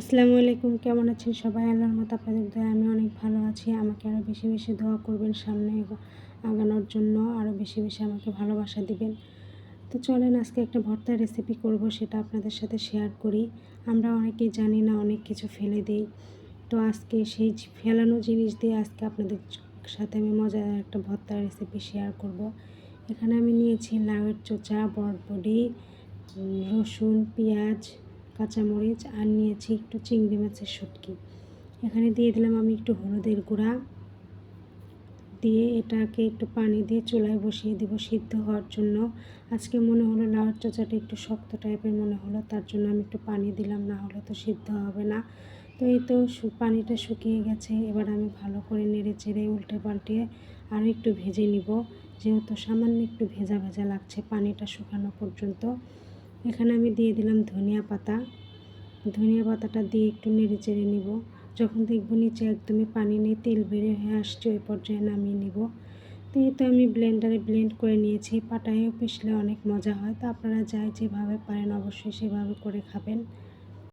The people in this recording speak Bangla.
আসসালামু আলাইকুম, কেমন আছেন সবাই? আল্লাহর মতো আপনাদের দয়া, আমি অনেক ভালো আছি। আমাকে আরও বেশি বেশি দোয়া করবেন, সামনে আগানোর জন্য আরও বেশি বেশি আমাকে ভালোবাসা দিবেন। তো চলেন, আজকে একটা ভর্তার রেসিপি করব, সেটা আপনাদের সাথে শেয়ার করি। আমরা অনেকেই জানি না, অনেক কিছু ফেলে দিই। তো আজকে সেই ফেলানো জিনিস দিয়ে আজকে আপনাদের সাথে আমি মজার একটা ভর্তার রেসিপি শেয়ার করব। এখানে আমি নিয়েছি লাউয়ের চোচা বরবডি রসুন, পেঁয়াজ কাঁচামরিচ আর নিয়েছি একটু চিংড়ি মাছের শুটকি। এখানে দিয়ে দিলাম আমি একটু হলুদের গুঁড়া। দিয়ে এটাকে একটু পানি দিয়ে চুলায় বসিয়ে দিব সিদ্ধ হওয়ার জন্য। আজকে মনে হলো লাউয়ের চোচাটা একটু শক্ত টাইপের মনে হলো, তার জন্য আমি একটু পানি দিলাম, না হলে তো সিদ্ধ হবে না। তো এই তো পানিটা শুকিয়ে গেছে, এবার আমি ভালো করে নেড়ে চেড়ে উল্টে পাল্টে আরও একটু ভেজে নিব। যেহেতু সামান্য একটু ভেজা ভেজা লাগছে পানিটা শুকানো পর্যন্ত। এখানে আমি দিয়ে দিলাম ধনিয়া পাতা। ধনিয়া পাতাটা দিয়ে একটু নেড়ে চেড়ে নিব। যখন দেখব নিচে একদমই পানি নেই, তেল বেড়ে হয়ে আসছে, ওই পর্যায়ে নামিয়ে নিব। তো আমি ব্লেন্ডারে ব্লেন্ড করে নিয়েছি, পাটায়ও পিষলে অনেক মজা হয়। তো আপনারা যাই যেভাবে পারেন অবশ্যই সেভাবে করে খাবেন।